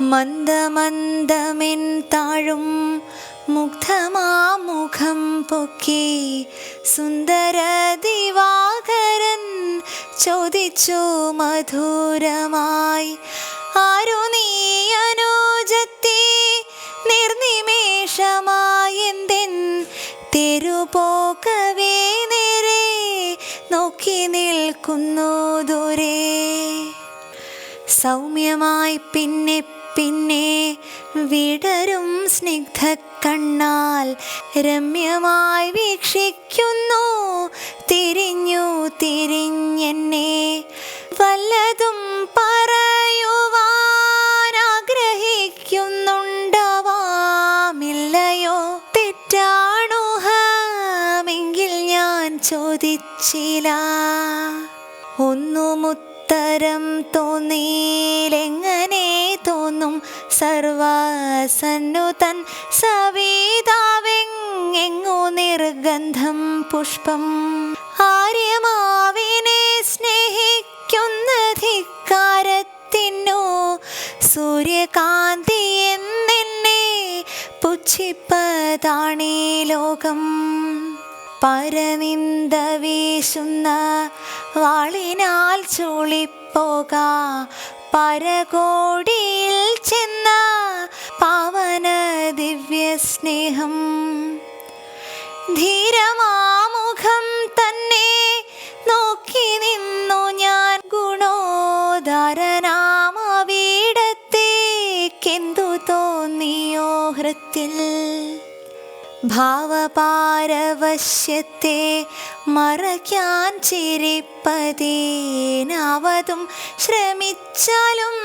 മന്ദമന്ദമെൻ താഴും മുഗ്ധമാമുഖം പൊക്കി സുന്ദര ദിവാകരൻ ചോദിച്ചു മധുരമായി ആരു നീ അനുജത്തി? നിർനിമേഷമായെന്തെൻ? തെരുപോക്കവേ നേരെ നോക്കി നിൽക്കുന്നു ദൂരെ. സൗമ്യമായി പിന്നെ വിടരും സ്നിഗ്ധ കണ്ണാൽ രമ്യമായി വീക്ഷിക്കുന്നു. തിരിഞ്ഞു തിരിഞ്ഞെന്നെ വല്ലതും പറയുവാനാഗ്രഹിക്കുന്നുണ്ടവാമില്ലയോ? തെറ്റാണുഹമെങ്കിൽ ഞാൻ ചോദിച്ചില്ല. ഒന്നുമുത്തരം തോന്നിയിലെങ്ങനെ തോന്നും? സർവസന്നുതൻ സവിതാവെങ്ങെങ്ങു നിർഗന്ധം പുഷ്പം. ആര്യമാവിനെ സ്നേഹിക്കുന്ന ധിക്കാരത്തിനു സൂര്യകാന്തി എന്നെ പുച്ഛിപ്പതാണീ ലോകം. പരനിന്ദ വീശുന്ന വാളിനാൽ ചൂളിപ്പോക പരകോടിയിൽ ചെന്ന പാവന ദിവ്യ സ്നേഹം ധീരമാമുഖം തന്നെ നോക്കി നിന്നു ഞാൻ. ഗുണോദാരനാമവിടത്തേക്കെന്തു തോന്നിയോ ഹൃത്തിൽ? ഭാവപാരവശ്യത്തെ മറയ്ക്കാൻ ചിരിപ്പതേനാവതും ശ്രമിച്ചാലും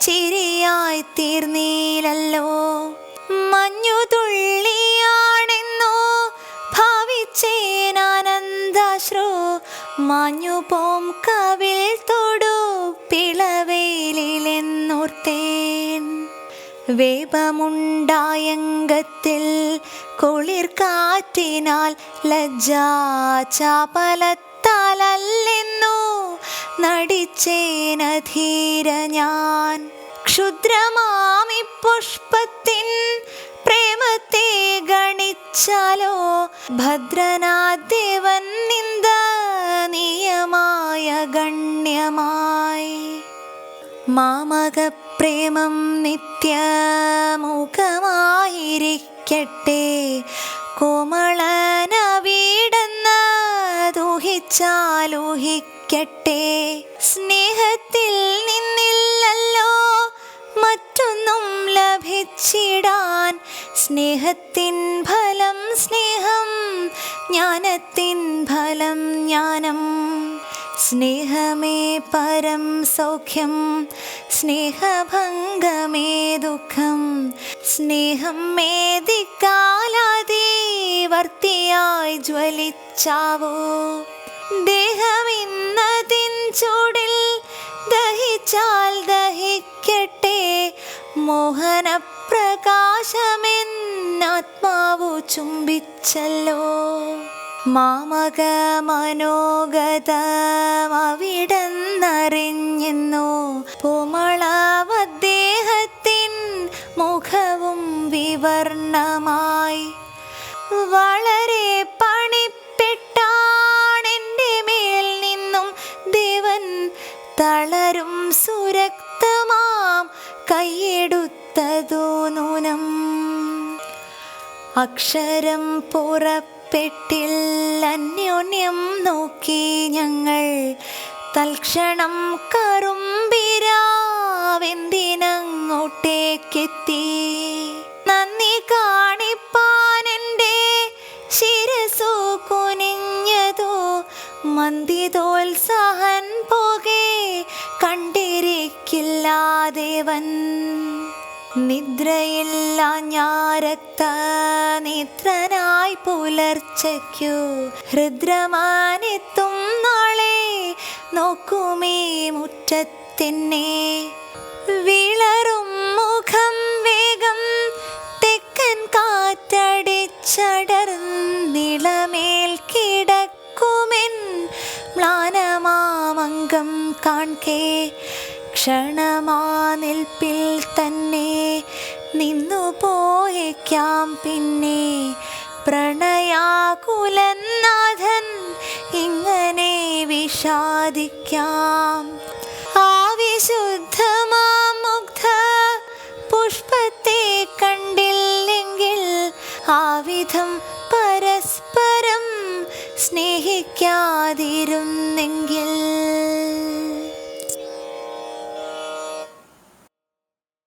ചിരിയായി തീർന്നീലല്ലോ. മഞ്ഞു തുള്ളിയാണെന്നോ ഭാവിച്ചേനാനന്ദാശ്രു മാഞ്ഞു പോം കവിൽ തൊടു പിളവേലിലെന്നോർത്തേൻ വേപമുണ്ടായങ്കത്തിൽ കുളിർ കാറ്റിനാൽ ലജ്ജാചാപലത്താലല്ലെന്നു നടിച്ചേനധീര ഞാൻ. ക്ഷുദ്രമാമി പുഷ്പത്തിൻ പ്രേമത്തെ ഗണിച്ചാലോ ഭദ്രനാദേവൻ നിന്ദ നിയമായ ഗണ്യമായി. മാമകപ്രേമം നിത്യമുഖമായിരിക്കട്ടെ. കോമളനവീടെന്ന ദൂഹിച്ചാലൂഹിക്കട്ടെ സ്നേഹത്തിൽ നിന്നില്ലല്ലോ മറ്റൊന്നും ലഭിച്ചിടാൻ. സ്നേഹത്തിൻ ഫലം സ്നേഹം ജ്ഞാനത്തിൻ ഫലം ജ്ഞാനം. സ്നേഹമേ പരം സൗഖ്യം സ്നേഹഭംഗമേ ദുഃഖം. സ്നേഹം മേദിക്കാലാതിവർത്തിയായി ജ്വലിച്ചാവോ? ദേഹമിന്നതിൻ ചൂടിൽ ദഹിച്ചാൽ ദഹിക്കട്ടെ. മോഹനപ്രകാശമെന്നാത്മാവു ചുംബിച്ചല്ലോ. മാമക മനോഗതമവിടെന്നറിഞ്ഞെന്നു പൂമളാവദ്ദേഹത്തിൻ മുഖവും വിവർണമായി. വളരെ പണിപ്പെട്ടാണെന്റെ മേൽ നിന്നും ദേവൻ തളരും സുരക്തമാം കൈയെടുത്തതോ നൂനം. അക്ഷരം പുറപ്പെട്ടില്ല അന്യോന്യം നോക്കി ഞങ്ങൾ. തൽക്ഷണം കറുമ്പിരാവെന്തിനങ്ങോട്ടേക്കെത്തി. നന്ദി കാണിപ്പാൻ എന്റെ ശിരസു കുനിഞ്ഞതോ. മന്ദിതോത്സാഹൻ പോകെ കണ്ടിരിക്കില്ല ദേവൻ നിദ്രയില്ല ഞാരക്ത നിദ്രനായി പുലർച്ചയ്ക്കു. ഹൃദ്രമാനെത്തും നാളെ നോക്കുമേ മുറ്റത്തിന്നെ വിളറും മുഖം വേഗം തെക്കൻ കാറ്റടിച്ചടർന്നിളമേൽ കിടക്കുമെൻ മ്ലാനമാമംഗം കാൺകേ. ക്ഷണമാ നിൽപ്പ തന്നെ നിന്നു പോയേക്കാം പിന്നെ. പ്രണയാകുലനാഥൻ ഇങ്ങനെ വിഷാദിക്കാം. ആ വിശുദ്ധമാം മുഗ്ധ പുഷ്പത്തെ കണ്ടില്ലെങ്കിൽ ആ വിധം പരസ്പരം സ്നേഹിക്കാതിരുന്നെങ്കിൽ